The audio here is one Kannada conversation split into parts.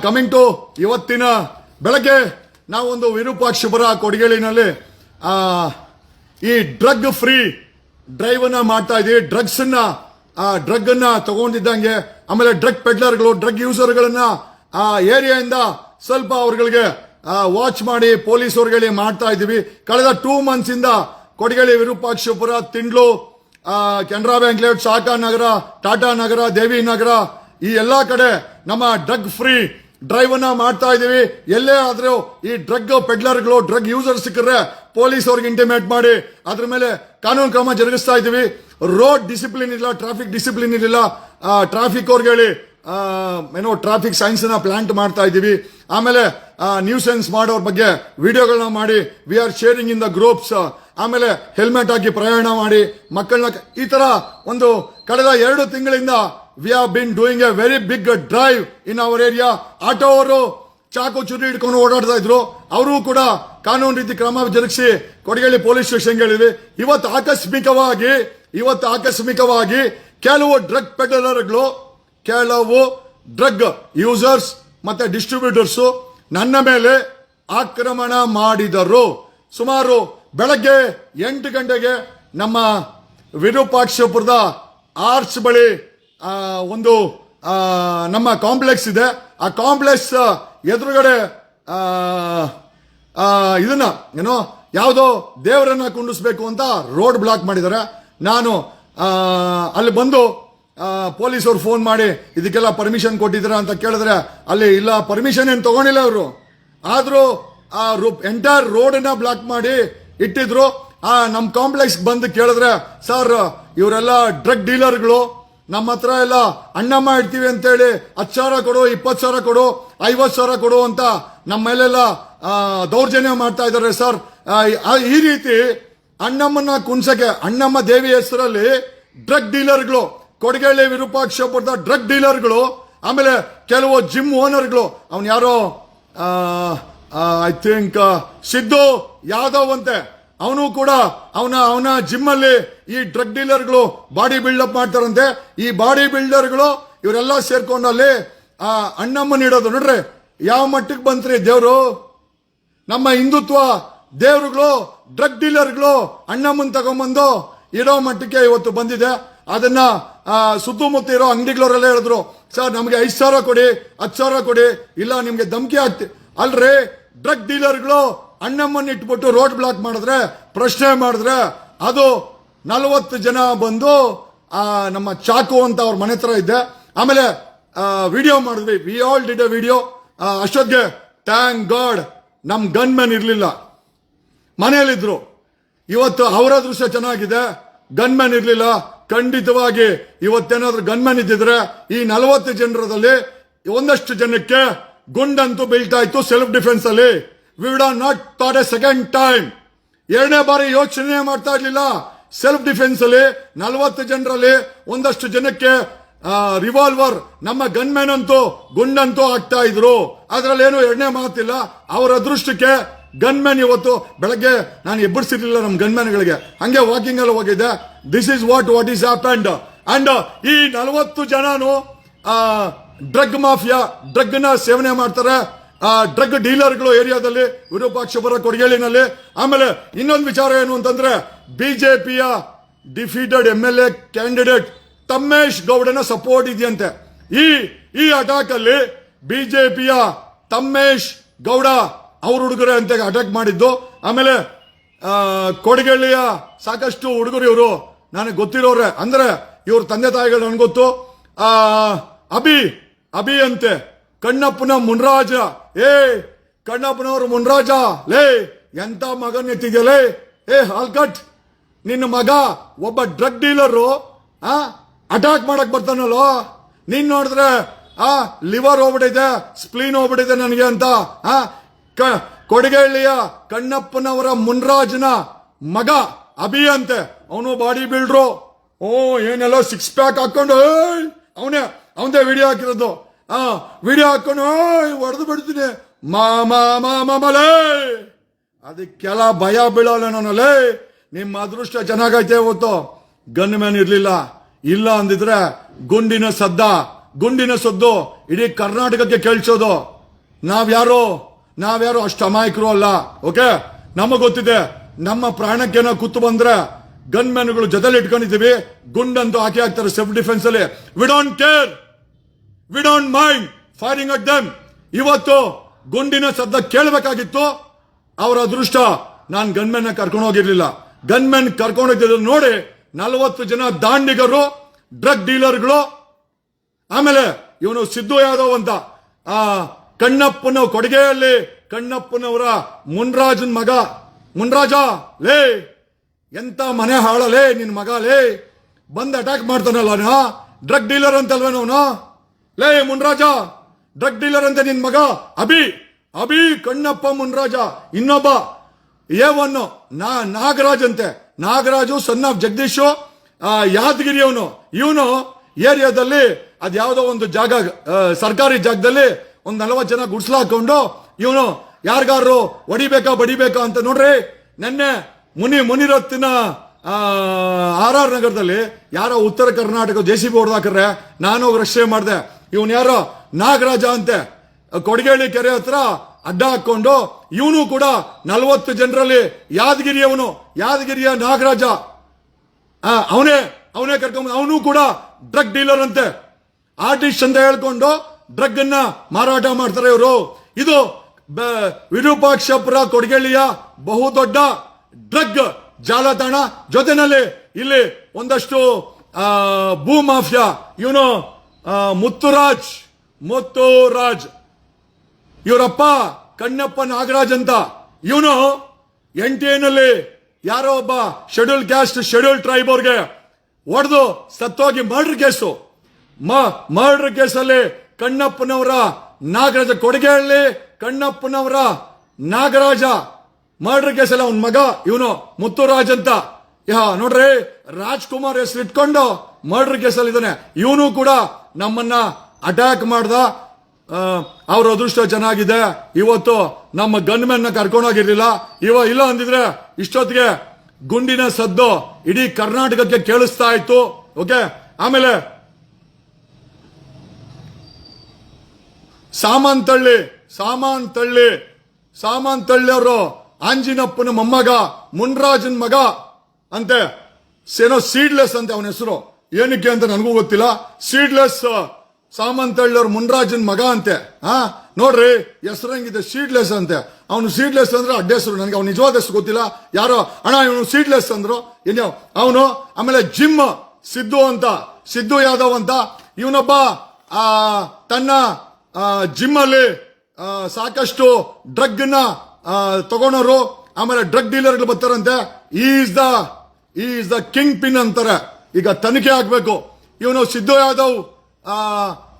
ಕಮಿಂಗ್ ಟು ಇವತ್ತಿನ ಬೆಳಗ್ಗೆ ನಾವೊಂದು ವಿರೂಪಾಕ್ಷಪುರ ಕೊಡಗೇಳಿನಲ್ಲಿ ಈ ಡ್ರಗ್ ಫ್ರೀ ಡ್ರೈವ್ ಅನ್ನ ಮಾಡ್ತಾ ಇದೀವಿ ಡ್ರಗ್ಸ್ ಅನ್ನ ಡ್ರಗ್ ಅನ್ನ ತಗೊಂಡಿದ್ದಂಗೆ, ಆಮೇಲೆ ಡ್ರಗ್ ಪೆಡ್ಲರ್ಗಳು ಡ್ರಗ್ ಯೂಸರ್ಗಳನ್ನ ಆ, ಏರಿಯಾಯಿಂದ ಸ್ವಲ್ಪ ಅವ್ರಗಳಿಗೆ ವಾಚ್ ಮಾಡಿ ಪೊಲೀಸ್ ಅವ್ರಿಗೆ ಮಾಡ್ತಾ ಇದೀವಿ ಕಳೆದ ಟೂ ಮಂತ್ಸ್ ಇಂದ ಕೊಡಗೇಳಿ ವಿರೂಪಾಕ್ಷಪುರ ತಿಂಡ್ಲು ಕೆನರಾ ಬ್ಯಾಂಕ್, ಲೇಔಟ್ ಶಾಖಾ ನಗರ, ಟಾಟಾ ನಗರ, ದೇವಿ ನಗರ ಈ ಎಲ್ಲ ಕಡೆ ನಮ್ಮ ಡ್ರಗ್ ಫ್ರೀ ಡ್ರೈವ್ ಅನ್ನ ಮಾಡ್ತಾ ಇದೀವಿ ಎಲ್ಲೇ ಆದ್ರೂ ಈ ಡ್ರಗ್ ಪೆಡ್ಲರ್ಗಳು, ಡ್ರಗ್ ಯೂಸರ್ ಸಿಕ್ಕರೆ ಪೊಲೀಸ್ ಅವ್ರಿಗೆ ಇಂಟಿಮೇಟ್ ಮಾಡಿ, ಅದ್ರ ಮೇಲೆ ಕಾನೂನು ಕ್ರಮ ಜರುಗಿಸ್ತಾ ಇದೀವಿ ರೋಡ್ ಡಿಸಿಪ್ಲಿನ್ ಇರಲಿಲ್ಲ ಟ್ರಾಫಿಕ್ ಡಿಸಿಪ್ಲಿನ್ ಇರಲಿಲ್ಲ ಟ್ರಾಫಿಕ್ ಅವ್ರಿಗೆ ಹೇಳಿ ಏನೋ ಟ್ರಾಫಿಕ್ ಸೈನ್ಸ್ನ ಪ್ಲಾಂಟ್ ಮಾಡ್ತಾ ಇದೀವಿ ಆಮೇಲೆ ನ್ಯೂಸೆನ್ಸ್ ಮಾಡೋರ್ ಬಗ್ಗೆ ವಿಡಿಯೋಗಳನ್ನ ಮಾಡಿ we are sharing in the groups ಆಮೇಲೆ ಹೆಲ್ಮೆಟ್ ಹಾಕಿ ಪ್ರಯಾಣ ಮಾಡಿ, ಮಕ್ಕಳನ್ನ ಈ ತರ ಒಂದು ಕಳೆದ ಎರಡು ತಿಂಗಳಿಂದ we are been doing a very big drive in our area auto ಅವರು ಚಾಕು ಚುರಿ ಹಿಡ್ಕೊಂಡು ಓಡಾಡ್ತಾ ಇದ್ರು. ಅವರು ಕೂಡ ಕಾನೂನು ರೀತಿ ಕ್ರಮ ಜರುಗಿಸಿ ಕೊಡಗೇಳಿ ಪೊಲೀಸ್ ಸ್ಟೇಷನ್ ಹೇಳಿದ್ವಿ. ಇವತ್ತು ಆಕಸ್ಮಿಕವಾಗಿ ಇವತ್ತು ಆಕಸ್ಮಿಕವಾಗಿ ಕೆಲವು ಡ್ರಗ್ ಪೆಡಲರ್ಗಳು ಕೆಲವು ಡ್ರಗ್ ಯೂಸರ್ಸ್ ಮತ್ತೆ ಡಿಸ್ಟ್ರಿಬ್ಯೂಟರ್ಸ್ ನನ್ನ ಮೇಲೆ ಆಕ್ರಮಣ ಮಾಡಿದರು. ಸುಮಾರು ಬೆಳಗ್ಗೆ ಎಂಟು ಗಂಟೆಗೆ ನಮ್ಮ ವಿರೂಪಾಕ್ಷಪುರದ ಆರ್ಚ್ ಬಳಿ ಒಂದು ನಮ್ಮ ಕಾಂಪ್ಲೆಕ್ಸ್ ಇದೆ. ಆ ಕಾಂಪ್ಲೆಕ್ಸ್ ಎದುರುಗಡೆ ಇದನ್ನ, ಏನೋ, ಯಾವುದೋ ದೇವರನ್ನ ಕುಂಡಿಸ್ಬೇಕು ಅಂತ ರೋಡ್ ಬ್ಲಾಕ್ ಮಾಡಿದ್ದಾರೆ. ನಾನು ಅಲ್ಲಿ ಬಂದು ಪೊಲೀಸರು ಫೋನ್ ಮಾಡಿ, ಇದಕ್ಕೆಲ್ಲ ಪರ್ಮಿಷನ್ ಕೊಟ್ಟಿದ್ದೀರಾ? ಅಂತ ಕೇಳಿದ್ರೆ, ಅಲ್ಲಿ, ಇಲ್ಲ ಪರ್ಮಿಷನ್ ಏನು ತಗೊಂಡಿಲ್ಲ ಅವರು. ಆದರೂ, ಆ ಎಂಟೈರ್ ರೋಡನ್ನ ಬ್ಲಾಕ್ ಮಾಡಿ ಇಟ್ಟಿದ್ರು. ಆ ನಮ್ಮ ಕಾಂಪ್ಲೆಕ್ಸ್ ಬಂದು ಕೇಳಿದ್ರೆ, ಸರ್, ಇವರೆಲ್ಲ ಡ್ರಗ್ ಡೀಲರ್ಗಳು ನಮ್ಮ ಹತ್ರ ಎಲ್ಲ ಅಣ್ಣಮ್ಮ ಇಡ್ತೀವಿ ಅಂತೇಳಿ ಹತ್ತು ಸಾವಿರ ಕೊಡು, ಇಪ್ಪತ್ತು ಸಾವಿರ ಕೊಡು, ಐವತ್ತು ಸಾವಿರ ಕೊಡು ಅಂತ ನಮ್ಮ ಮೇಲೆಲ್ಲ ದೌರ್ಜನ್ಯ ಮಾಡ್ತಾ ಇದ್ದಾರೆ ಸರ್. ಈ ರೀತಿ ಅಣ್ಣಮ್ಮನ ಕುಣ್ಸಕ್ಕೆ, ಅಣ್ಣಮ್ಮ ದೇವಿ ಹೆಸರಲ್ಲಿ ಡ್ರಗ್ ಡೀಲರ್ಗಳು, ಕೊಡಗಳ್ಳಿ ವಿರೂಪಾಕ್ಷಪುರದ ಡ್ರಗ್ ಡೀಲರ್ಗಳು, ಆಮೇಲೆ ಕೆಲವು ಜಿಮ್ ಓನರ್ಗಳು, ಅವನು ಯಾರೋ ಐ ಥಿಂಕ್, ಸಿದ್ದು ಯಾದವ್ ಅಂತೆ. ಅವನು ಕೂಡ ಅವನ ಅವನ ಜಿಮ್ ಅಲ್ಲಿ ಈ ಡ್ರಗ್ ಡೀಲರ್ಗಳು ಬಾಡಿ ಬಿಲ್ಡಪ್ ಮಾಡ್ತಾರಂತೆ. ಈ ಬಾಡಿ ಬಿಲ್ಡರ್ಗಳು ಇವರೆಲ್ಲ ಸೇರ್ಕೊಂಡು ಅಲ್ಲಿ ಆ ಅಣ್ಣಮ್ಮನ ಇಡೋದು ನೋಡ್ರಿ, ಯಾವ ಮಟ್ಟಕ್ಕೆ ಬಂತ್ರಿ ದೇವರು? ನಮ್ಮ ಹಿಂದುತ್ವ, ದೇವರುಗಳು, ಡ್ರಗ್ ಡೀಲರ್ಗಳು ಅಣ್ಣಮ್ಮನ್ ತಗೊಂಬಂದು ಇರೋ ಮಟ್ಟಕ್ಕೆ ಇವತ್ತು ಬಂದಿದೆ. ಅದನ್ನ ಸುತ್ತಮುತ್ತ ಇರೋ ಅಂಗಡಿಗಳವರೆಲ್ಲ ಹೇಳಿದ್ರು, ಸರ್, ನಮಗೆ ಐದು ಸಾವಿರ ಕೊಡಿ, ಹತ್ತು ಸಾವಿರ ಕೊಡಿ, ಇಲ್ಲ ನಿಮಗೆ ಧಮಕಿ ಆಗ್ತಿ ಅಲ್ರಿ, ಡ್ರಗ್ ಡೀಲರ್ಗಳು ಅಣ್ಣಮ್ಮನ್ ಇಟ್ಬಿಟ್ಟು ರೋಡ್ ಬ್ಲಾಕ್ ಮಾಡಿದ್ರೆ ಪ್ರಶ್ನೆ ಮಾಡಿದ್ರೆ ಅದು ನಲವತ್ತು ಜನ ಬಂದು ಆ, ನಮ್ಮ ಚಾಕು ಅಂತ ಅವ್ರ ಮನೆ ಹತ್ರ ಇದ್ದೆ ಆಮೇಲೆ ವಿಡಿಯೋ ಮಾಡಿದ್ವಿ. We all did a video ಅಷ್ಟೊತ್ತಿಗೆ ಥ್ಯಾಂಕ್ ಗಾಡ್ ನಮ್ ಗನ್ ಮ್ಯಾನ್ ಇರಲಿಲ್ಲ. ಮನೆಯಲ್ಲಿದ್ರು. ಇವತ್ತು ಅವರ ದೃಶ್ಯ ಚೆನ್ನಾಗಿದೆ ಗನ್ ಮ್ಯಾನ್ ಇರಲಿಲ್ಲ. ಖಂಡಿತವಾಗಿ ಇವತ್ತೇನಾದ್ರೂ ಗನ್ ಮ್ಯಾನ್ ಇದ್ದಿದ್ರೆ ಈ ನಲವತ್ತು ಜನರದಲ್ಲಿ ಒಂದಷ್ಟು ಜನಕ್ಕೆ ಗುಂಡಂತೂ ಬೀಳ್ತಾ ಇತ್ತು ಸೆಲ್ಫ್ ಡಿಫೆನ್ಸ್ ಅಲ್ಲಿ. We would not thought a second time ಎರಡನೇ ಬಾರಿ ಯೋಚನೆ ಮಾಡ್ತಾ ಇರಲಿಲ್ಲ. ಸೆಲ್ಫ್ ಡಿಫೆನ್ಸ್ ಅಲ್ಲಿ ನಲವತ್ತು ಜನರಲ್ಲಿ ಒಂದಷ್ಟು ಜನಕ್ಕೆ ರಿವಾಲ್ವರ್ ನಮ್ಮ ಗನ್ಮ್ಯಾನ್ ಅಂತೂ ಗುಂಡಂತೂ ಆಗ್ತಾ ಇದ್ರು. ಅದರಲ್ಲಿ ಏನು ಎರಡನೇ ಮಾತಿಲ್ಲ. ಅವರ ಅದೃಷ್ಟಕ್ಕೆ ಗನ್ಮ್ಯಾನ್ ಇವತ್ತು ಬೆಳಗ್ಗೆ ನಾನು ಎಬ್ಬರಿಸಿರ್ಲಿಲ್ಲ ನಮ್ಮ ಗನ್ಮ್ಯಾನ್ಗಳಿಗೆ ಹಂಗೆ ವಾಕಿಂಗ್ ಅಲ್ಲಿ ಹೋಗಿದ್ದೆ. This is what what is happened and ಈ ನಲವತ್ತು ಜನನು ಡ್ರಗ್ ಮಾಫಿಯಾ ಡ್ರಗ್ನ ಸೇವನೆ ಮಾಡ್ತಾರೆ. ಡ್ರಗ್ ಡೀಲರ್ಗಳು ಏರಿಯಾದಲ್ಲಿ ವಿರೂಪಾಕ್ಷಪುರ ಕೊಡಗೇಳಿನಲ್ಲಿ ಆಮೇಲೆ ಇನ್ನೊಂದು ವಿಚಾರ ಏನು ಅಂತಂದ್ರೆ ಬಿಜೆಪಿಯ defeated M L A candidate Thammesh ಗೌಡನ support ಇದೆಯಂತೆ. ಈ ಈ ಅಟ್ಯಾಕ್ ಅಲ್ಲಿ ಬಿಜೆಪಿಯ ತಮ್ಮೇಶ್ ಗೌಡ ಅವ್ರ ಹುಡುಗರೇ ಅಂತ ಅಟ್ಯಾಕ್ ಮಾಡಿದ್ದು. ಆಮೇಲೆ ಆ, ಕೊಡಗಳ್ಳಿಯ ಸಾಕಷ್ಟು ಹುಡುಗರು ಇವರು. ನನಗೆ ಗೊತ್ತಿರೋರೆ ಅಂದ್ರೆ ಇವ್ರ ತಂದೆ ತಾಯಿಗಳು ನನ್ಗೆ ಗೊತ್ತು. ಆ ಅಭಿ ಅಭಿ ಅಂತೆ ಕಣ್ಣಪ್ಪನ ಮುನ್ರಾಜ ಏ, ಕಣ್ಣಪ್ಪನವರು ಮುನ್ರಾಜ, ಲೇ, ಎಂತ ಮಗನ್ ಲೇ? ಏ, ಹಲ್ಕಟ್. ನಿನ್ನ ಮಗ ಒಬ್ಬ ಡ್ರಗ್ ಡೀಲರು, ಆ, ಅಟ್ಯಾಕ್ ಮಾಡಕ್ ಬರ್ತಾನಲ್ಲೋ? ನೀನ್ ನೋಡಿದ್ರೆ, ಆ, ಲಿವರ್ ಹೋಗ್ಬಿಟ್ಟಿದೆ, ಸ್ಪ್ಲೀನ್ ಹೋಗ್ಬಿಟ್ಟಿದೆ ನನಗೆ ಅಂತ, ಆ, ಕ- ಕೊಡಗಳ್ಳಿಯ ಕಣ್ಣಪ್ಪನವರ ಮುನ್ರಾಜನ ಮಗ ಅಭಿ ಅಂತೆ. ಅವನು ಬಾಡಿ ಬಿಲ್ಡ್ರು. ಓ, ಏನೆಲ್ಲ ಸಿಕ್ಸ್ ಪ್ಯಾಕ್ ಹಾಕೊಂಡು ಅವನೇ, ಅವನದೇ ವಿಡಿಯೋ ಹಾಕಿರೋದು. ಆ, ವಿಡಿಯೋ ಹಾಕೊಂಡು ಹೊಡೆದು ಬಿಡ್ತೀನಿ. ಮಾ ಮಾ ಮಾ ಮಾಮಲೇ ಅದಕ್ಕೆಲ್ಲ ಭಯ ಬೀಳಲ್ಲ ನಿಮ್ಮ ಅದೃಷ್ಟ ಚೆನ್ನಾಗೈತೆ ಇವತ್ತು. ಗನ್ ಮ್ಯಾನ್ ಇರಲಿಲ್ಲ. ಇಲ್ಲ ಅಂದಿದ್ರೆ ಗುಂಡಿನ ಸದ್ದ. ಗುಂಡಿನ ಸದ್ದು ಇಡೀ ಕರ್ನಾಟಕಕ್ಕೆ ಕೇಳಿಸೋದು. ನಾವ್ಯಾರು ನಾವ್ಯಾರು ಅಷ್ಟು ಅಮಾಯಕರು ಅಲ್ಲ, ಓಕೆ? ನಮಗ್ ಗೊತ್ತಿದೆ, ನಮ್ಮ ಪ್ರಾಣಕ್ಕೇನೋ ಕೂತು ಬಂದ್ರೆ ಗನ್ ಮ್ಯಾನ್ಗಳು ಜೊತೆಲಿ ಇಟ್ಕೊಂಡಿದ್ದೀವಿ. ಗುಂಡಂತೂ ಹಾಕಿ ಹಾಕ್ತಾರೆ ಸೆಲ್ಫ್ ಡಿಫೆನ್ಸ್ ಅಲ್ಲಿ. We don't care we don't mind firing at them ಇವತ್ತು ಗುಂಡಿನ ಶಬ್ದ ಕೇಳಬೇಕಾಗಿತ್ತು. ಅವರ ಅದೃಷ್ಟ, ನಾನು ಗನ್ಮೆನ್ ಕರ್ಕೊಂಡು ಹೋಗಿರ್ಲಿಲ್ಲ. ಗನ್ಮೆನ್ ಕರ್ಕೊಂಡು ನೋಡಿ ನಲವತ್ತು ಜನ ದಾಂಡಿಗರು, ಡ್ರಗ್ ಡೀಲರ್ಗಳು, ಆಮೇಲೆ ಇವನು ಸಿದ್ದು ಯಾದವ್ ಅಂತ. ಆ ಕಣ್ಣಪ್ಪನ ಕೊಡುಗೆಯಲ್ಲಿ ಕಣ್ಣಪ್ಪನವರ ಮುನ್ರಾಜನ್ ಮಗ. ಮುನ್ರಾಜ, ಲೇ, ಎಂತ ಮನೆ ಹಾಳಲೇ ನಿನ್ ಮಗ, ಲೇ, ಬಂದ್ ಅಟ್ಯಾಕ್ ಮಾಡ್ತಾನಲ್ಲ ಡ್ರಗ್ ಡೀಲರ್ ಅಂತಲ್ವೇನೋ ಅವನು? ಲೇ ಮುನ್ರಾಜ ಡ್ರಗ್ ಡೀಲರ್ ಅಂತ ನಿನ್ ಮಗ. ಅಭಿ ಅಭಿ ಕಣ್ಣಪ್ಪ ಮುನ್ರಾಜ, ಇನ್ನೊಬ್ಬ. ಏ ಒನ್ ನಾ, ನಾಗರಾಜ್ ಅಂತೆ. ನಾಗರಾಜು ಸನ್ ಆಫ್ ಜಗದೀಶು ಯಾದಗಿರಿ ಅವನು. ಇವನು ಏರಿಯಾದಲ್ಲಿ ಅದ್ಯಾವುದೋ ಒಂದು ಜಾಗ ಸರ್ಕಾರಿ ಜಾಗದಲ್ಲಿ ಒಂದ್ ನಲವತ್ತು ಜನ ಗುಡ್ಸ್ಲ ಹಾಕೊಂಡು ಇವನು ಯಾರಿಗಾರು ಹೊಡಿಬೇಕಾ, ಬಡಿಬೇಕಾ ಅಂತ ನೋಡ್ರಿ. ನೆನ್ನೆ ಮುನಿ, ಮುನಿರತ್ನ ಆರ್ ಆರ್ ನಗರದಲ್ಲಿ ಯಾರೋ ಉತ್ತರ ಕರ್ನಾಟಕ ಜೆ ಸಿ ಬಿ ಹೊಡೆದಾಕ್ರೆ ನಾನು ರಕ್ಷಣೆ ಮಾಡಿದೆ. ಇವನ್ ಯಾರೋ ನಾಗರಾಜ ಅಂತೆ. ಕೊಡಗೇಳಿ ಕೆರೆ ಹತ್ರ ಅಡ್ಡ ಹಾಕೊಂಡು ಇವನು ಕೂಡ ನಲವತ್ತು ಜನರಲ್ಲಿ ಯಾದಗಿರಿಯವನು. ಯಾದಗಿರಿಯ ನಾಗರಾಜ. ಅವನೇ ಅವನೇ ಕರ್ಕೊಂಡ್ ಅವನು ಕೂಡ ಡ್ರಗ್ ಡೀಲರ್ ಅಂತೆ. ಆರ್ಟಿಸ್ಟ್ ಅಂತ ಹೇಳ್ಕೊಂಡು ಡ್ರಗ್ ಅನ್ನ ಮಾರಾಟ ಮಾಡ್ತಾರೆ ಇವರು. ಇದು ವಿರೂಪಾಕ್ಷಪುರ ಕೊಡಗೇಳಿಯ ಬಹುದೊಡ್ಡ ಡ್ರಗ್ ಜಾಲತಾಣ. ಜೊತೆನಲ್ಲಿ ಇಲ್ಲಿ ಒಂದಷ್ಟು ಭೂ ಮಾಫಿಯಾ. ಇವನು ಮುತ್ತುರಾಜ್ ಮುತ್ತುರಾಜ್. ಇವರಪ್ಪ ಕಣ್ಣಪ್ಪ ನಾಗರಾಜ್ ಅಂತ. ಇವನು ಎನ್ ಟಿ ಎನಲ್ಲಿ ಯಾರೋ ಒಬ್ಬ ಶೆಡ್ಯೂಲ್ ಕ್ಯಾಸ್ಟ್ ಶೆಡ್ಯೂಲ್ ಟ್ರೈಬ್ ಅವ್ರಿಗೆ ಹೊಡೆದು ಸತ್ತೋಗಿ ಮರ್ಡರ್ ಕೇಸು ಮರ್ಡರ್ ಕೇಸಲ್ಲಿ ಕಣ್ಣಪ್ಪನವರ ನಾಗರಾಜ ಕೊಡುಗೆಹಳ್ಳಿ, ಕಣ್ಣಪ್ಪನವರ ನಾಗರಾಜ ಮರ್ಡರ್ ಕೇಸಲ್ಲಿ ಅವನ ಮಗ, ಇವನು ಮುತ್ತುರಾಜ್ ಅಂತ. ಯಾ, ನೋಡ್ರಿ, ರಾಜ್ಕುಮಾರ್ ಹೆಸರು ಇಟ್ಕೊಂಡು ಮರ್ಡರ್ ಕೇಸಲ್ಲಿ ಇದ್ದಾನೆ. ಇವನು ಕೂಡ ನಮ್ಮನ್ನ ಅಟ್ಯಾಕ್ ಮಾಡ್ದ ಅವ್ರ ಅದೃಷ್ಟ ಚೆನ್ನಾಗಿದೆ. ಇವತ್ತು ನಮ್ಮ ಗನ್ಮೆನ್ ಕರ್ಕೊಂಡೋಗಿರ್ಲಿಲ್ಲ ಇವ ಇಲ್ಲ ಅಂದಿದ್ರೆ ಇಷ್ಟೊತ್ತಿಗೆ ಗುಂಡಿನ ಸದ್ದು ಇಡೀ ಕರ್ನಾಟಕಕ್ಕೆ ಕೇಳಿಸ್ತಾ ಇತ್ತು. ಓಕೆ ಆಮೇಲೆ ಸಾಮಾನ್ ತಳ್ಳಿ ಸಾಮಾಂತಳ್ಳಿ ಸಾಮಾಂತಳ್ಳಿ ಸಾಮಾನ್ ಅವರು ಆಂಜಿನಪ್ಪನ ಮೊಮ್ಮಗ, ಮುನ್ರಾಜನ್ ಮಗ, ಅಂತೆ ಸೇನೋ ಸೀಡ್ಲೆಸ್ ಅಂತೆ ಅವನ ಹೆಸರು. ಏನಕ್ಕೆ ಅಂತ ನನಗೂ ಗೊತ್ತಿಲ್ಲ. ಸೀಡ್ಲೆಸ್ ಸಾಮಂತಳ್ಳಿ ಅವ್ರ ಮುನ್ರಾಜನ್ ಮಗ ಅಂತೆ. ಹಾ ನೋಡ್ರಿ, ಹೆಸರಂಗಿದೆ ಸೀಡ್ಲೆಸ್ ಅಂತೆ. ಅವನು ಸೀಡ್ಲೆಸ್ ಅಂದ್ರೆ ಅಡ್ಡ ಹೆಸರು ನನಗೆ ಅವ್ನು ನಿಜವಾದ ಹೆಸರು ಗೊತ್ತಿಲ್ಲ. ಯಾರೋ, ಅಣ್ಣ, ಇವನು ಸೀಡ್ಲೆಸ್ ಅಂದ್ರು. ಏನೋ ಅವನು ಆಮೇಲೆ ಜಿಮ್ ಸಿದ್ದು ಅಂತ. ಸಿದ್ದು ಯಾದವ್ ಅಂತ. ಇವನೊಬ್ಬ, ಆ, ತನ್ನ ಜಿಮ್ ಅಲ್ಲಿ ಸಾಕಷ್ಟು ಡ್ರಗ್ನ ತಗೊಂಡವರು ಆಮೇಲೆ ಡ್ರಗ್ ಡೀಲರ್ಗಳು ಬರ್ತಾರಂತೆ. Is the is the kingpin ಅಂತಾರೆ. ಈಗ ತನಿಖೆ ಆಗಬೇಕು. ಇವನು Siddu Yadav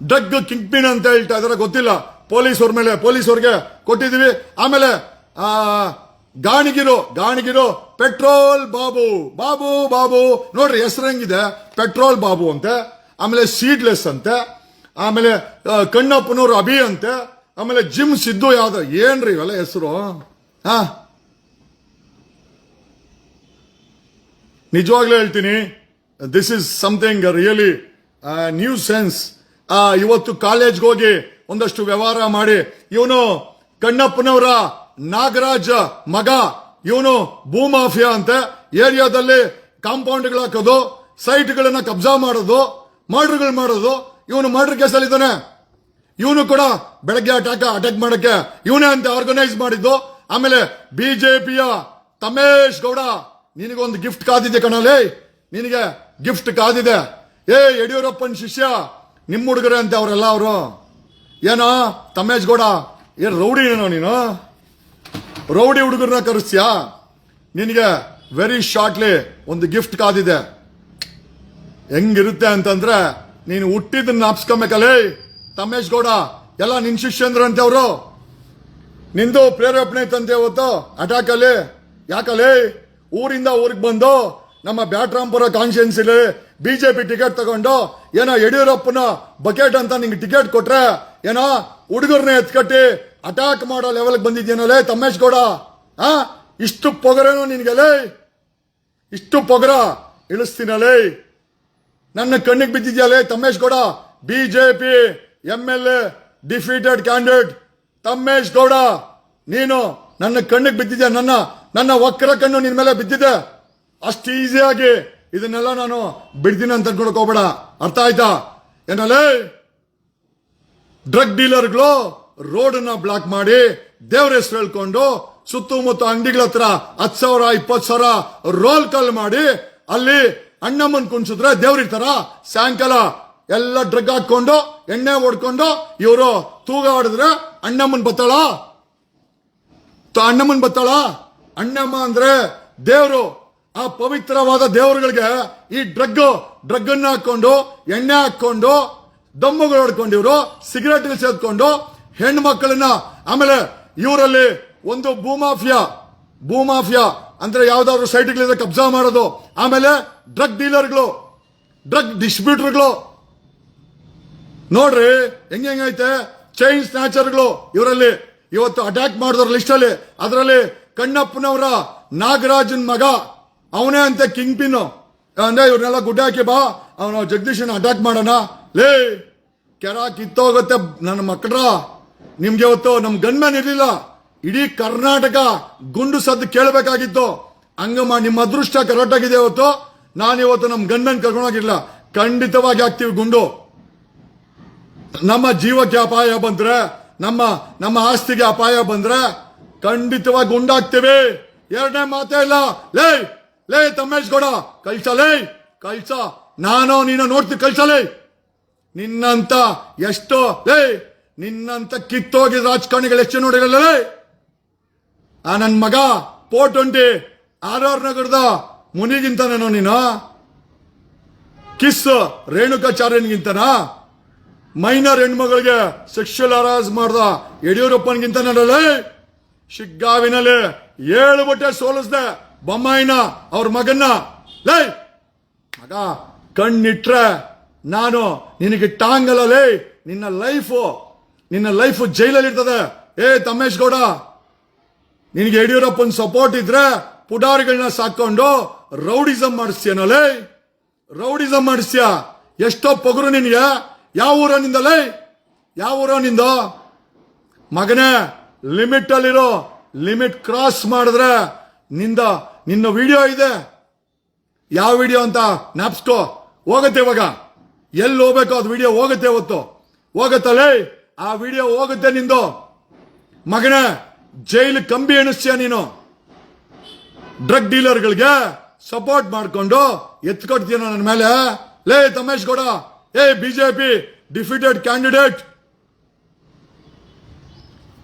drug kingpin ಅಂತ ಹೇಳ್ತಾ ಇದಾರೆ, ಗೊತ್ತಿಲ್ಲ. ಪೊಲೀಸವ್ರ ಮೇಲೆ, ಪೊಲೀಸವ್ರಿಗೆ ಕೊಟ್ಟಿದೀವಿ. ಆಮೇಲೆ ಗಾಣಿಗಿರು ಗಾಣಿಗಿರು ಪೆಟ್ರೋಲ್ ಬಾಬು ಬಾಬು ಬಾಬು. ನೋಡ್ರಿ, ಹೆಸರು ಹೆಂಗಿದೆ? ಪೆಟ್ರೋಲ್ ಬಾಬು ಅಂತೆ, ಆಮೇಲೆ ಸೀಡ್ಲೆಸ್ ಅಂತೆ, ಆಮೇಲೆ ಕಣ್ಣಪ್ಪನವ್ರು ಅಭಿ ಅಂತೆ, ಆಮೇಲೆ ಜಿಮ್ ಸಿದ್ದು ಯಾವ್ದು ಏನ್ರಿ ಇವೆಲ್ಲ ಹೆಸರು? ಹಾ? ನಿಜವಾಗ್ಲೂ ಹೇಳ್ತೀನಿ this is something really nuisance ಇವತ್ತು ಕಾಲೇಜ್ಗೆ ಹೋಗಿ ಒಂದಷ್ಟು ವ್ಯವಹಾರ ಮಾಡಿ. ಇವನು ಕಣ್ಣಪ್ಪನವರ ನಾಗರಾಜ ಮಗ. ಇವನು ಭೂಮಾಫಿಯಾ ಅಂತ. ಏರಿಯಾದಲ್ಲಿ ಕಾಂಪೌಂಡ್ಗಳು ಹಾಕೋದು ಸೈಟ್ಗಳನ್ನ ಕಬ್ಜಾ ಮಾಡೋದು ಮರ್ಡರ್ಗಳು ಮಾಡೋದು. ಇವನು ಮರ್ಡರ್ ಕೇಸಲ್ಲಿ ಇದ್ದಾನೆ. ಇವನು ಕೂಡ ಬೆಳಗ್ಗೆ ಅಟ್ಯಾಕ್ ಅಟ್ಯಾಕ್ ಮಾಡಕ್ಕೆ ಇವನೇ ಅಂತ ಆರ್ಗನೈಸ್ ಮಾಡಿದ್ದು. ಆಮೇಲೆ ಬಿಜೆಪಿಯ ತಮೇಶ್ ಗೌಡ, ನಿನಗೊಂದು ಗಿಫ್ಟ್ ಕಾದಿದೆ ಕಣಲೇ ನಿನಗೆ ಗಿಫ್ಟ್ ಕಾದಿದೆ. ಏ, ಯಡಿಯೂರಪ್ಪನ ಶಿಷ್ಯ ನಿಮ್ಮ ಹುಡುಗರೇ ಅಂತ ಅವರೆಲ್ಲ ಅವರು. ಏನೋ ತಮೇಶ್ ಗೌಡ ಏನ್ ರೌಡಿ ಏನೋ ನೀನು? ರೌಡಿ ಹುಡುಗರನ್ನ ಕರೆಸ್ತೀಯಾ? ನಿನಗೆ ವೆರಿ ಶಾರ್ಟ್ಲಿ ಒಂದು ಗಿಫ್ಟ್ ಕಾದಿದೆ. ಹೆಂಗಿರುತ್ತೆ ಅಂತಂದ್ರೆ, ನೀನು ಹುಟ್ಟಿದ್ದನ್ನ ನಾಪ್ಸ್ಕೊಬೇಕಲ್ಲೇ? ತಮೇಶ್ ಗೌಡ ಎಲ್ಲ ನಿನ್ ಶಿಷ್ಯಂದ್ರಂತೆ ಅವರು. ನಿಂದು ಪ್ರೇರೇಪಣೆ ತಂದೆ ಇವತ್ತು ಅಟ್ಯಾಕ್ ಅಲ್ಲಿ ಯಾಕಲ್ಲಿ? ಊರಿಂದ ಊರಿಗೆ ಬಂದು ನಮ್ಮ ಬ್ಯಾಟ್ರಾಂಪುರ ಕಾನ್ಸ್ಟಿಟ್ಯೂನ್ಸಿಲಿ ಬಿಜೆಪಿ ಟಿಕೆಟ್ ತಗೊಂಡು ಏನೋ ಯಡಿಯೂರಪ್ಪನ ಬಕೆಟ್ ಅಂತ ನಿಂಗೆ ಟಿಕೆಟ್ ಕೊಟ್ರೆ ಏನೋ ಹುಡುಗರ್ನ ಎತ್ಕಟ್ಟಿ ಅಟ್ಯಾಕ್ ಮಾಡೋ ಲೆವೆಲ್ಗೆ ಬಂದಿದ್ಯೇನೋಲೇ ತಮೇಶ್ ಗೌಡ? ಆ? ಇಷ್ಟು ಪೊಗರೇನೋ ನಿನ್ಗೆಲೇ ಇಷ್ಟು ಪೊಗರ? ಇಳಿಸ್ತೀನಲೇ ನನ್ನ ಕಣ್ಣಿಗೆ ಬಿದ್ದಿದ್ಯಲ್ಲೇ Thammesh Gowda? BJP M L A defeated candidate Thammesh Gowda, ನೀನು ನನ್ನ ಕಣ್ಣಿಗೆ ಬಿದ್ದಿದ್ಯಾ? ನನ್ನ ನನ್ನ ವಕ್ರ ಕಣ್ಣು ನಿನ್ ಮೇಲೆ ಬಿದ್ದಿದೆ. ಅಷ್ಟು ಈಸಿಯಾಗಿ ಇದನ್ನೆಲ್ಲ ನಾನು ಬಿಡ್ತೀನಿ ಅಂತ ಅನ್ಕೊಳಕ್ ಅರ್ಥ ಆಯ್ತಾ? ಏನಲ್ಲೇ? ಡ್ರಗ್ ಡೀಲರ್ಗಳು ರೋಡ್ನ ಬ್ಲಾಕ್ ಮಾಡಿ ದೇವ್ರ ಹೆಸರು ಹೇಳ್ಕೊಂಡು ಸುತ್ತಮುತ್ತ ಅಂಗಡಿಗಳ ಹತ್ರ ಹತ್ತು ಸಾವಿರ, ಇಪ್ಪತ್ತು ಸಾವಿರ ರೋಲ್ ಕಾಲ್ ಮಾಡಿ ಅಲ್ಲಿ ಅಣ್ಣಮ್ಮನ್ ಕುಣ್ಸಿದ್ರೆ ದೇವ್ರಿರ್ತಾರ ಸಾಯಂಕಾಲ ಎಲ್ಲ ಡ್ರಗ್ ಹಾಕೊಂಡು ಎಣ್ಣೆ ಹೊಡ್ಕೊಂಡು ಇವರು ತೂಗ ಆಡಿದ್ರೆ ಅಣ್ಣಮ್ಮನ್ ಬತ್ತಾಳ? ಅಣ್ಣಮ್ಮನ್ ಬತ್ತಾಳ? ಅಣ್ಣಮ್ಮ ಅಂದ್ರೆ ದೇವರು ಆ ಪವಿತ್ರವಾದ ದೇವರುಗಳಿಗೆ ಈ ಡ್ರಗ್ ಡ್ರಗ್ ಅನ್ನ ಹಾಕೊಂಡು, ಎಣ್ಣೆ ಹಾಕೊಂಡು, ದಮ್ಮುಗಳು ಹೊಡ್ಕೊಂಡಿವ್ರು ಸಿಗರೇಟ್ ಸೇದ್ಕೊಂಡು ಹೆಣ್ಣು ಮಕ್ಕಳನ್ನ ಆಮೇಲೆ ಇವರಲ್ಲಿ ಒಂದು ಭೂಮಾಫಿಯಾ ಭೂಮಾಫಿಯಾ ಅಂದ್ರೆ ಯಾವ್ದಾದ್ರು ಸೈಟ್ಗಳಿಂದ ಕಬ್ಜಾ ಮಾಡೋದು. ಆಮೇಲೆ ಡ್ರಗ್ ಡೀಲರ್ಗಳು ಡ್ರಗ್ ಡಿಸ್ಟ್ರಿಬ್ಯೂಟರ್ಗಳು ನೋಡ್ರಿ, ಹೆಂಗ್ ಹೆಂಗೈತೆ ಚೈನ್ ಸ್ನ್ಯಾಚರ್ಗಳು ಇವರಲ್ಲಿ. ಇವತ್ತು ಅಟ್ಯಾಕ್ ಮಾಡಿದವ್ರ ಲಿಸ್ಟ್ ಅಲ್ಲಿ. ಅದರಲ್ಲಿ ಕಣ್ಣಪ್ಪನವರ ನಾಗರಾಜನ್ ಮಗ. ಅವನೇ ಅಂತ ಕಿಂಗ್ ಪಿನ್ ಅಂದ್ರೆ ಇವ್ರನ್ನೆಲ್ಲ ಗುಡ್ಡ ಹಾಕಿ ಬಾ, ಅವನು ಜಗದೀಶನ ಅಟ್ಯಾಕ್ ಮಾಡೋಣ. ಲೇ ಕೆರ ಕಿತ್ತೋಗುತ್ತೆ ನನ್ನ ಮಕ್ಕಳ ನಿಮ್ಗೆ ಇವತ್ತು ನಮ್ ಗನ್ಮ್ಯಾನ್ ಇರ್ಲಿಲ್ಲ. ಇಡೀ ಕರ್ನಾಟಕ ಗುಂಡು ಸದ್ದು ಕೇಳಬೇಕಾಗಿತ್ತು. ಹಂಗ ನಿಮ್ಮ ಅದೃಷ್ಟ ಕರೆಕ್ಟ್ ಆಗಿದೆ ಇವತ್ತು. ನಾನು ಇವತ್ತು ನಮ್ ಗಂಡನ್ ಕರ್ಕೊಂಡೋಗಿರ್ಲಿಲ್ಲ ಖಂಡಿತವಾಗಿ ಹಾಕ್ತೀವಿ ಗುಂಡು. ನಮ್ಮ ಜೀವಕ್ಕೆ ಅಪಾಯ ಬಂದ್ರೆ, ನಮ್ಮ ನಮ್ಮ ಆಸ್ತಿಗೆ ಅಪಾಯ ಬಂದ್ರೆ ಖಂಡಿತವಾಗಿ ಗುಂಡಾಗ್ತೀವಿ. ಎರಡನೇ ಮಾತೇ ಇಲ್ಲ. ಲೇ ಲೇ ತಮ್ಮೇಶ್ ಗೌಡ, ಕಳ್ಸ ಲೇ, ಕಳ್ಸ. ನಾನು ನೀನು ನೋಡ್ತೀನಿ ಕಳ್ಸಲೇ ನಿನ್ನಂತ ಎಷ್ಟೋ, ಲೇ, ನಿನ್ನಂತ ಕಿತ್ತೋಗಿದ ರಾಜಕಾರಣಿಗಳು ಎಷ್ಟು ನೋಡಿರಲ್ಲ ಆ ನನ್ ಮಗ ಪೋರ್ಟ್ ಒಂಟಿ ಆರ್ ಆರ್ ನಗರದ ಮುನಿಗಿಂತನೇನೋ ನೀನು? ಕಿಸ್ ರೇಣುಕಾಚಾರ್ಯನಿಗಿಂತನಾ? ಮೈನರ್ ಹೆಣ್ಮಗಳಿಗೆ ಸೆಕ್ಷುಲ್ ಹರಾಸ್ ಮಾಡ್ದ ಯಡಿಯೂರಪ್ಪನ್ಗಿಂತ ಲೇ. ಶಿಗ್ಗಾವಿನಲ್ಲಿ ಏಳು ಬಟ್ಟೆ ಸೋಲಿಸ್ದೆ. ಬೊಮ್ಮಾಯಿನ, ಅವ್ರ ಮಗನ್ನ. ಲೇ! ಮಗ, ಕಣ್ಣಿಟ್ರೆ ನಾನು ನಿನಗೆ ಟಾಂಗಲ್ಲ ಲೈ! ನಿನ್ನ ಲೈಫು ನಿನ್ನ ಲೈಫು ಜೈಲಲ್ಲಿ ಇರ್ತದೆ ಏ ತಮೇಶ್ ಗೌಡ, ನಿನಗೆ ಯಡಿಯೂರಪ್ಪನ ಸಪೋರ್ಟ್ ಇದ್ರೆ ಪುಡಾರಿಗಳನ್ನ ಸಾಕೊಂಡು ರೌಡಿಸಂ ಮಾಡಿಸ್ತೀಯನೋ ಲೇ! ರೌಡಿಸಂ ಮಾಡಿಸ್ತೀಯ ಎಷ್ಟೋ ಪೊಗರು ನಿನಗೆ. ಯಾವ ಊರ ನಿಂದಲೇ ಯಾವ ಊರ ನಿಂದ ಮಗನೇ ಲಿಮಿಟ್ ಅಲ್ಲಿರೋ ಲಿಮಿಟ್ ಕ್ರಾಸ್ ಮಾಡಿದ್ರೆ ನಿಂದ ನಿನ್ನ ವಿಡಿಯೋ ಇದೆ. ಯಾವ ವಿಡಿಯೋ ಅಂತ? ಜ್ಞಾಪಿಸ್ಕೋ ಹೋಗತ್ತೆ ಇವಾಗ. ಎಲ್ಲಿ ಹೋಗ್ಬೇಕು ಅದು ವಿಡಿಯೋ ಹೋಗುತ್ತೆ ಇವತ್ತು. ಹೋಗತ್ತಲೇ ಆ ವಿಡಿಯೋ ಹೋಗುತ್ತೆ ನಿಂದು. ಮಗನ, ಜೈಲು ಕಂಬಿ ಎಣಿಸ್ತೀಯ ನೀನು? ಡ್ರಗ್ ಡೀಲರ್ಗಳಿಗೆ ಸಪೋರ್ಟ್ ಮಾಡ್ಕೊಂಡು ಎತ್ಕೊಡ್ತೀನೋ ನನ್ನ ಮೇಲೆ? ಲೇ ತಮೇಶ್ ಗೌಡ ಏ ಬಿಜೆಪಿ ಡಿಫಿಟೆಡ್ ಕ್ಯಾಂಡಿಡೇಟ್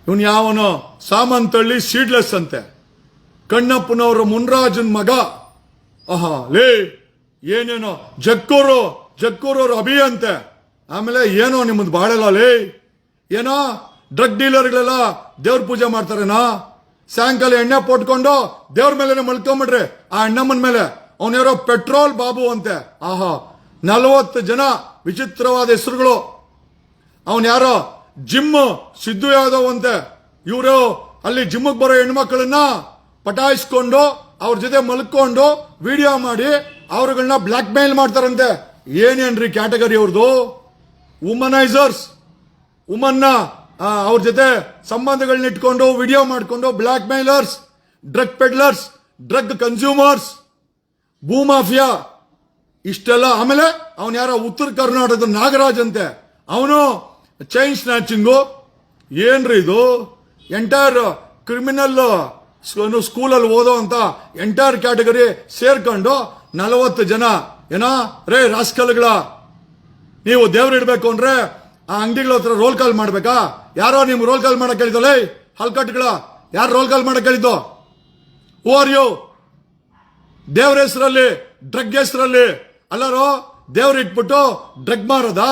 ಇವನ್ ಯಾವನು? ಸಾಮಂತಳ್ಳಿ ಸೀಡ್ಲೆಸ್ ಅಂತೆ. ಕಣ್ಣಪ್ಪನವರು ಮುನ್ರಾಜನ್ ಮಗ. ಆಹಾ, ಲೇ, ಏನೇನೋ, ಜಕ್ಕೂರು, ಜಕ್ಕೂರವ್ರ ಅಭಿ ಅಂತೆ ಆಮೇಲೆ ಏನೋ ನಿಮ್ಮದು ಬಾಳೆಲ್ಲ, ಲೇ, ಏನೋ ಡ್ರಗ್ ಡೀಲರ್ಗಳೆಲ್ಲ ದೇವ್ರ ಪೂಜೆ ಮಾಡ್ತಾರೇನಾ? ಸಾಯಂಕಾಲ ಎಣ್ಣೆ ಪೊಟ್ಕೊಂಡು ದೇವ್ರ ಮೇಲೆ ಮಲ್ಕೊಂಬಿಡ್ರಿ, ಆ ಅಣ್ಣಮ್ಮನ ಮೇಲೆ. ಅವನ್ಯಾರೋ ಪೆಟ್ರೋಲ್ ಬಾಬು ಅಂತೆ. ಆಹಾ, ನಲವತ್ತು ಜನ ವಿಚಿತ್ರವಾದ ಹೆಸರುಗಳು. ಅವನ್ ಯಾರೋ? ಜಿಮ್ ಸಿದ್ದು ಯಾದವ್ ಅಂತೆ. ಇವರು ಅಲ್ಲಿ ಜಿಮ್ಗೆ ಬರೋ ಹೆಣ್ಮಕ್ಳನ್ನ ಪಟಾಯಿಸ್ಕೊಂಡು ಅವ್ರ ಜೊತೆ ಮಲ್ಕೊಂಡು ವಿಡಿಯೋ ಮಾಡಿ ಅವ್ರಗಳನ್ನ ಬ್ಲಾಕ್ ಮೇಲ್ ಮಾಡ್ತಾರಂತೆ. ಏನೇನ್ರಿ ಕ್ಯಾಟಗರಿ ಅವ್ರದ್ದು ವುಮನೈಸರ್ಸ್. ವುಮನ್ನ ಅವ್ರ ಜೊತೆ ಸಂಬಂಧಗಳನ್ನ ಇಟ್ಕೊಂಡು ವಿಡಿಯೋ ಮಾಡಿಕೊಂಡು blackmailers drug peddlers, drug consumers ಭೂಮಾಫಿಯಾ ಇಷ್ಟೆಲ್ಲ ಆಮೇಲೆ ಅವನು ಯಾರೋ ಉತ್ತರ ಕರ್ನಾಟಕದ ನಾಗರಾಜ್ ಅಂತೆ. ಅವನು ಚೈನ್ ಸ್ನ್ಯಾಚಿಂಗು. ಏನ್ರಿ ಇದು? ಎಂಟೈರ್ ಕ್ರಿಮಿನಲ್ ಸ್ಕೂಲಲ್ಲಿ ಓದೋ ಅಂತ ಎಂಟೈರ್ ಕ್ಯಾಟಗರಿ ಸೇರ್ಕೊಂಡು ನಲವತ್ತು ಜನ, ಏನೋ? ರೇ, ರಾಸ್ಕಲ್ಗಳ. ನೀವು ದೇವ್ರ ಇಡ್ಬೇಕು ಅಂದ್ರೆ ಆ ಅಂಗಡಿಗಳ ಹತ್ರ ರೋಲ್ ಕಾಲ್ ಮಾಡ್ಬೇಕಾ? ಯಾರೋ ನಿಮ್ಗೆ ರೋಲ್ ಕಾಲ್ ಮಾಡಕ್ ಹೇಳಿದಲೇ ಹಲ್ಕಟ್ಗಳ, ಯಾರು ರೋಲ್ ಕಾಲ್ ಮಾಡಕ್ ಹೇಳಿದ್ದು? ಓರ್ ಯು ದೇವ್ರ ಹೆಸರಲ್ಲಿ, ಡ್ರಗ್ ಹೆಸರಲ್ಲಿ. ಅಲ್ಲರೋ, ದೇವ್ರ ಇಟ್ಬಿಟ್ಟು ಡ್ರಗ್ ಮಾರೋದಾ?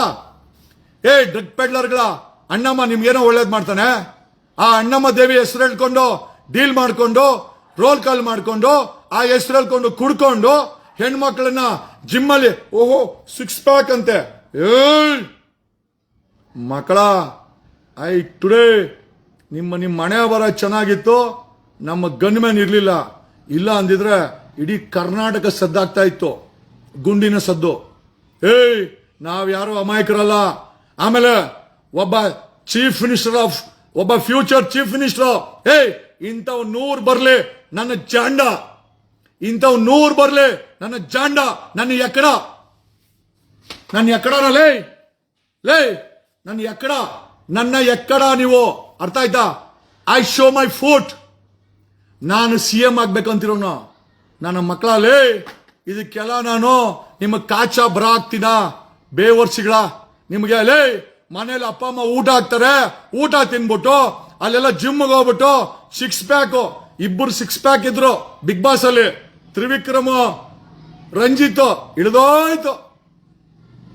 ಏ, ಡ್ರಗ್ ಪೆಡ್ಲರ್ಗಳ, ಅಣ್ಣಮ್ಮ ನಿಮ್ಗೇನೋ ಒಳ್ಳೇದ್ ಮಾಡ್ತಾನೆ? ಆ ಅಣ್ಣಮ್ಮ ದೇವಿ ಹೆಸರು ಹೇಳ್ಕೊಂಡು ಡೀಲ್ ಮಾಡಿಕೊಂಡು ರೋಲ್ ಕಾಲ್ ಮಾಡಿಕೊಂಡು, ಆ ಹೆಸರು ಹೇಳ್ಕೊಂಡು ಕುಡ್ಕೊಂಡು ಹೆಣ್ಮಕ್ಳನ್ನ ಜಿಮ್ಮಲ್ಲಿ ಓಹೋ ಸಿಕ್ಸ್ ಪ್ಯಾಕ್ ಅಂತೆ. ಮಕ್ಕಳ, ಐ ಟುಡೇ ನಿಮ್ಮ ನಿಮ್ಮ ಮನೆ ಬರ ಚೆನ್ನಾಗಿತ್ತು, ನಮ್ಮ ಗನ್ಮೇನ್ ಇರಲಿಲ್ಲ. ಇಲ್ಲ ಅಂದಿದ್ರೆ ಇಡೀ ಕರ್ನಾಟಕ ಸದ್ದಾಗ್ತಾ ಇತ್ತು, ಗುಂಡಿನ ಸದ್ದು. ಏಯ್, ನಾವು ಯಾರು ಅಮಾಯಕರಲ್ಲ. ಆಮೇಲೆ ಒಬ್ಬ ಚೀಫ್ ಮಿನಿಸ್ಟರ್ ಆಫ್ ಒಬ್ಬ ಫ್ಯೂಚರ್ ಚೀಫ್ ಮಿನಿಸ್ಟರ್ ಏಯ್ ಇಂಥವ್ ನೂರ್ ಬರ್ಲಿ ನನ್ನ ಜಾಂಡ. ಇಂಥವ್ ನೂರ್ ಬರ್ಲಿ ನನ್ನ ಜಾಂಡ, ನನ್ನ ಎಕ್ಕಡ ನನ್ನ ಎಕ್ಕಡನ ಲೇ ಲೇ, ನನ್ನ ಎಕ್ಕಡ ನನ್ನ ಎಕ್ಕಡ ನೀವು, ಅರ್ಥ ಆಯ್ತಾ? ಐ ಶೋ ಮೈ ಫೋಟ್ ನಾನು ಸಿ ಎಂ ಅಂತಿರೋಣ ನನ್ನ ಮಕ್ಕಳಲ್ಲಿ ಇದಕ್ಕೆಲ್ಲ ನಾನು ನಿಮಗೆ ಕಾಚ ಬರ ಹಾಕ್ತೀನ ಬೇವರ್ಸಿಗಳ. ನಿಮಗೆ ಅಲ್ಲೇ ಮನೇಲಿ ಅಪ್ಪ ಅಮ್ಮ ಊಟ ಹಾಕ್ತಾರೆ, ಊಟ ತಿನ್ಬಿಟ್ಟು ಅಲ್ಲೆಲ್ಲ ಜಿಮ್ಗೆ ಹೋಗ್ಬಿಟ್ಟು ಸಿಕ್ಸ್ ಪ್ಯಾಕ್ ಇಬ್ಬರು ಸಿಕ್ಸ್ ಪ್ಯಾಕ್ ಇದ್ರು. ಬಿಗ್ ಬಾಸ್ ಅಲ್ಲಿ. ತ್ರಿವಿಕ್ರಮ, ರಂಜಿತ್ ಇಳಿದೋಯ್ತು.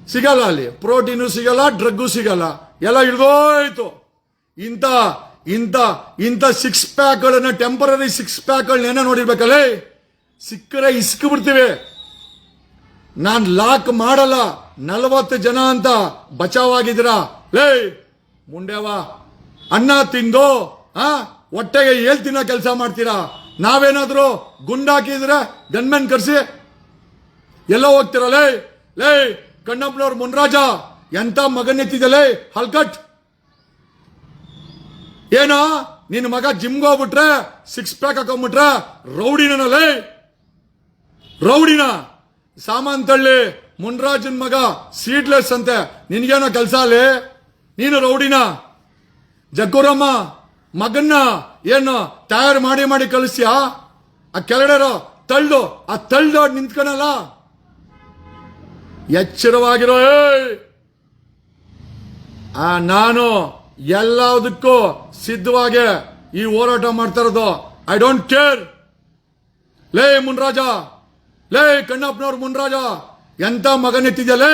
ಸಿಗಲ್ಲ ಅಲ್ಲಿ. ಪ್ರೋಟೀನು ಸಿಗಲ್ಲ ಡ್ರಗ್ಗು ಸಿಗಲ್ಲ. ಎಲ್ಲ ಇಳಿದೋಯ್ತು. ಇಂಥ ಇಂಥ ಇಂಥ ಸಿಕ್ಸ್ ಪ್ಯಾಕ್ಗಳನ್ನ ಟೆಂಪರರಿ ಸಿಕ್ಸ್ ಪ್ಯಾಕ್ಗಳನ್ನೇನೋ ನೋಡಿರ್ಬೇಕಲ್ಲ? ಸಿಕ್ಕರೆ ಇಸ್ಕು ಬಿಡ್ತೀವಿ. ನಾನು ಲಾಕ್ ಮಾಡಲ್ಲ. ನಲವತ್ತು ಜನ ಅಂತ ಬಚಾವಾಗಿದ್ದೀರಾ ಲೇ ಮುಂಡೆವ ಅನ್ನ ತಿಂದು, ಆ, ಹೊಟ್ಟೆಗೆ ಏಳ್ ತಿನ್ನ ಕೆಲಸ ಮಾಡ್ತೀರಾ? ನಾವೇನಾದರೂ ಗುಂಡಾಕಿದ್ರೆ ಗನ್ಮೆನ್ ಕರೆಸಿ? ಎಲ್ಲ ಹೋಗ್ತೀರ? ಲೇ ಲೇ, ಕಣ್ಣಪ್ಪನವ್ರ ಮುನ್ರಾಜ, ಎಂತ ಮಗನೆತ್ತಿದಲೇ ಹಲ್ಕಟ್. ಏನೋ ನಿನ್ನ ಮಗ ಜಿಮ್ಗೆ ಹೋಗ್ಬಿಟ್ರೆ ಸಿಕ್ಸ್ ಪ್ಯಾಕ್ ಹಾಕೊಂಡ್ಬಿಟ್ರೆ ರೌಡಿನಲೇ ರೌಡಿನ. ಸಾಮಾನ್ ತಳ್ಳಿ, ಮುನ್ರಾಜನ್ ಮಗ ಸೀಡ್ಲೆಸ್ ಅಂತೆ. ನಿನ್ಗೇನೋ ಕೆಲಸ ಅಲ್ಲಿ ನೀನು ರೌಡಿನ? ಜಗ್ಗುರಮ್ಮ, ಮಗನ್ನ ಏನು ತಯಾರು ಮಾಡಿ ಮಾಡಿ ಕಳಿಸ್ಯ? ಆ ಕೆಳಡರು ತಳ್ಳು, ಆ ತಳ್ಳು ನಿಂತ್ಕೊಳಲ್ಲ? ಎಚ್ಚರವಾಗಿರೋ! ಆ ನಾನು ಎಲ್ಲದಕ್ಕೂ ಸಿದ್ಧವಾಗಿ ಈ ಹೋರಾಟ ಮಾಡ್ತಾ ಇರೋದು. ಐ ಡೋಂಟ್ ಕೇರ್ ಲೇ ಮುನ್ರಾಜ, ಲೇ ಕಣ್ಣಪ್ಪನವ್ರ ಮುನ್ರಾಜ, ಎಂತ ಮಗನೆತ್ತಿದ್ಯ ಲೇ?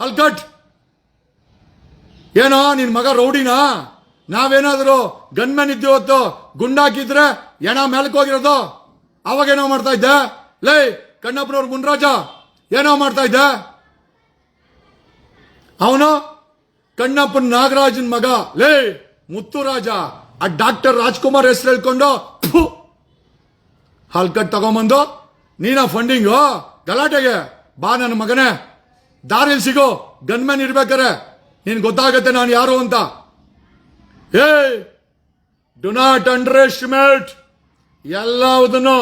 ಹಲ್ಕಟ್! ಏನೋ ನಿನ್ನ ಮಗ ರೌಡಿನಾ? ನಾವೇನಾದ್ರು ಇದ್ದು ಇದ್ದೀವತ್ತು ಗುಂಡಾಕಿದ್ರೆ ಮೇಲಕ್ಕೆ ಹೋಗಿರೋದು? ಅವಾಗ ಏನೋ ಮಾಡ್ತಾ ಇದ್ದೆ? ಲೇ, ಕಣ್ಣಪ್ಪನವ್ರ ಮುನ್ರಾಜ ಏನೋ ಮಾಡ್ತಾ ಇದ್ದೆ? ಅವನು ಕಣ್ಣಪ್ಪನ ನಾಗರಾಜನ್ ಮಗ. ಲೇ, ಮುತ್ತುರಾಜ, ಆ ಡಾಕ್ಟರ್ ರಾಜ್ಕುಮಾರ್ ಹೆಸರು ಹೇಳ್ಕೊಂಡು ಹಲ್ಕಟ್ ತಗೊಂಬಂದು, ನೀನ ಫಂಡಿಂಗು ಗಲಾಟೆಗೆ, ಬಾ ನನ್ನ ಮಗನೇ. ದಾರಿಲ್ ಸಿಗೋ, ಗನ್ಮನ್ ಇರ್ಬೇಕಾರೆ. ನೀನ್ ಗೊತ್ತಾಗತ್ತೆ ನಾನು ಯಾರು ಅಂತ. ಏ ಡು ನಾಟ್ ಅಂಡರ್ ಎಸ್ಟಿಮೇಟ್ ಎಲ್ಲದನ್ನು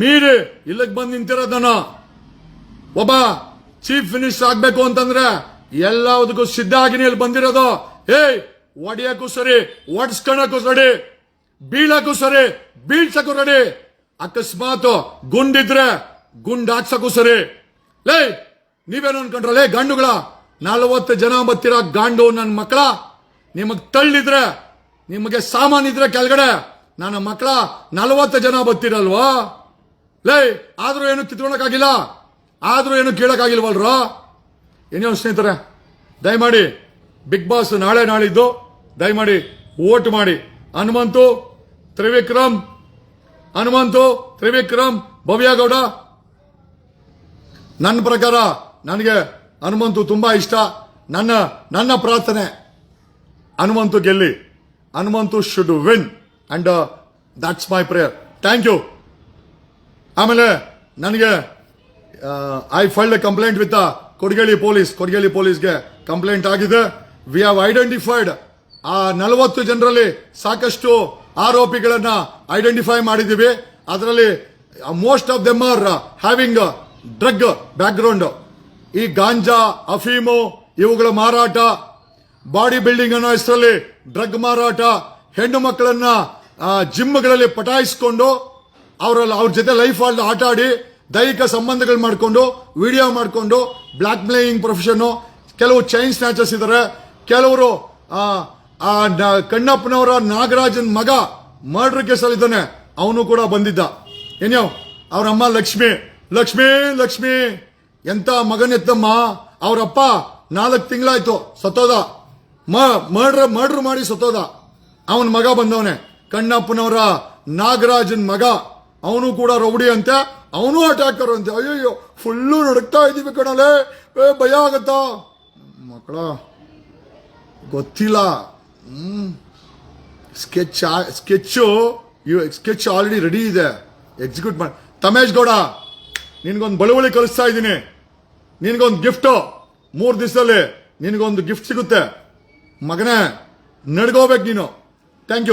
ಮೀರಿ ಇಲ್ಲಿಗೆ ಬಂದು ನಿಂತಿರೋದನ್ನು. ಒಬ್ಬ ಚೀಫ್ ಮಿನಿಸ್ಟರ್ ಆಗ್ಬೇಕು ಅಂತಂದ್ರೆ ಎಲ್ಲದಕ್ಕೂ ಸಿದ್ಧ ಆಗಿ ಇಲ್ಲಿ ಬಂದಿರೋದು. ಏಯ್, ಒಡೆಯಕ್ಕೂ ಸರಿ ಒಡ್ಸ್ಕೊಳಕ್ಕೂ ಸರಿ, ಬೀಳಕ್ಕೂ ಸರಿ, ಬೀಳ್ಸಕ್ಕೂ ರೆಡಿ ಅಕಸ್ಮಾತ್ ಗುಂಡಿದ್ರೆ ಗುಂಡ್ ಹಾಕ್ಸಕ್ಕೂ ಸರಿ. ಲೇ, ನೀವೇನು ಅನ್ಕೊಂಡ್ರಲ್ಲೇ ಗಂಡುಗಳ ನಲವತ್ತು ಜನ ಬತ್ತಿರೋ ಗಾಂಡು ನನ್ನ ಮಕ್ಕಳ? ನಿಮಗೆ ತಳ್ಳಿದ್ರೆ, ನಿಮಗೆ ಸಾಮಾನ್ ಇದ್ರೆ ಕೆಳಗಡೆ. ನನ್ನ ಮಕ್ಕಳ, ನಲವತ್ತು ಜನ ಬತ್ತಿರಲ್ವಾ ಲೇ, ಆದ್ರೂ ಏನು ಕಿತ್ಕೊಳಕ್ಕಾಗಿಲ್ಲ ಆದ್ರೂ ಏನು ಕೇಳಕ್ಕಾಗಿಲ್ವಲ್ರೋ? ಏನೋ ಸ್ನೇಹಿತರೆ, ದಯಮಾಡಿ ಬಿಗ್ ಬಾಸ್ ನಾಳೆ ನಾಳಿದ್ದು, ದಯಮಾಡಿ ಓಟ್ ಮಾಡಿ. ಹನುಮಂತು, ತ್ರಿವಿಕ್ರಮ್ ಹನುಮಂತು, ತ್ರಿವಿಕ್ರಮ್, ಭವ್ಯಗೌಡ. ನನ್ನ ಪ್ರಕಾರ, ನನಗೆ ಹನುಮಂತು ತುಂಬ ಇಷ್ಟ. ನನ್ನ ನನ್ನ ಪ್ರಾರ್ಥನೆ. Hanumanthu ಗೆಲ್ಲಿ. Hanumanthu should win and that's my prayer thank you ಆಮೇಲೆ ನನಗೆ I filed a complaint with ಕೊಡಗೇಳಿ police ಕೊಡಗೇಳಿ ಪೊಲೀಸ್ಗೆ ಕಂಪ್ಲೇಂಟ್ ಆಗಿದೆ. ವಿ ಹ್ಯಾವ್ ಐಡೆಂಟಿಫೈಡ್ ಆ ನಲವತ್ತು ಜನರಲ್ಲಿ ಸಾಕಷ್ಟು ಆರೋಪಿಗಳನ್ನ ಐಡೆಂಟಿಫೈ ಮಾಡಿದ್ದೀವಿ. ಅದರಲ್ಲಿ most of them are having drug background ಈ ಗಾಂಜಾ, ಅಫೀಮು ಇವುಗಳ ಮಾರಾಟ, ಬಾಡಿ ಬಿಲ್ಡಿಂಗ್ ಅನ್ನೋ ಹೆಸರಲ್ಲಿ ಡ್ರಗ್ ಮಾರಾಟ, ಹೆಣ್ಣು ಮಕ್ಕಳನ್ನ ಜಿಮ್ಗಳಲ್ಲಿ ಪಟಾಯಿಸಿಕೊಂಡು, ಅವರಲ್ಲಿ ಅವ್ರ ಜೊತೆ ಲೈಫ್ ಅಲ್ಲಿ ಆಟ ಆಡಿ ದೈಹಿಕ ಸಂಬಂಧಗಳು ಮಾಡಿಕೊಂಡು, ವಿಡಿಯೋ ಮಾಡಿಕೊಂಡು ಬ್ಲ್ಯಾಕ್ ಮೇಲಿಂಗ್ ಪ್ರೊಫೆಷನ್ನು, ಕೆಲವು ಚೈನ್ ಸ್ನ್ಯಾಚಸ್ ಇದ್ದಾರೆ ಕೆಲವರು ಕಣ್ಣಪ್ಪನವರ ನಾಗರಾಜನ್ ಮಗ ಮರ್ಡರ್ ಕೇಸಲ್ಲಿ ಇದ್ದಾನೆ. ಅವನು ಕೂಡ ಬಂದಿದ್ದ. ಏನೋ ಅವ್ರ ಅಮ್ಮ ಲಕ್ಷ್ಮಿ, ಲಕ್ಷ್ಮೀ, ಲಕ್ಷ್ಮಿ. ಎಂತ ಮಗನೆತ್ತಮ್ಮ? ಅವರಪ್ಪ ನಾಲ್ಕು ತಿಂಗಳಾಯ್ತು ಸತ್ತೋದ ಮರ್ಡರ್, ಮರ್ಡ್ರ್ ಮಾಡಿ ಸತ್ತೋದ ಅವನ ಮಗ ಬಂದವನೆ. ಕಣ್ಣಪ್ಪನವರ ನಾಗರಾಜನ್ ಮಗ. ಅವನು ಕೂಡ ರೌಡಿ ಅಂತೆ. ಅವನು ಅಟ್ಯಾಕರ್ ಅಂತೆ. ಅಯ್ಯಯ್ಯೋ ಫುಲ್ಲು ನಡುಕ್ತಾ ಇದೀವಿ ಕಣಲೆ. ಭಯ ಆಗತ್ತಾ. ಮಕ್ಕಳ, ಗೊತ್ತಿಲ್ಲ. Sketch sketch sketch already ready ಇದೆ. ಎಕ್ಸಿಕ್ಯೂಟ್ ಮಾಡಿ ತಮೇಶ್ ಗೌಡ, ನಿನ್ಗೊಂದು ಬಳುವಳಿ ಕಲಿಸ್ತಾ ಇದ್ದೀನಿ. ನಿನಗೊಂದು ಗಿಫ್ಟು. ಮೂರು ದಿವಸದಲ್ಲಿ ನಿನಗೊಂದು ಗಿಫ್ಟ್ ಸಿಗುತ್ತೆ. ಮಗನೇ ನಡ್ಕೋಬೇಕು ನೀನು. Thank you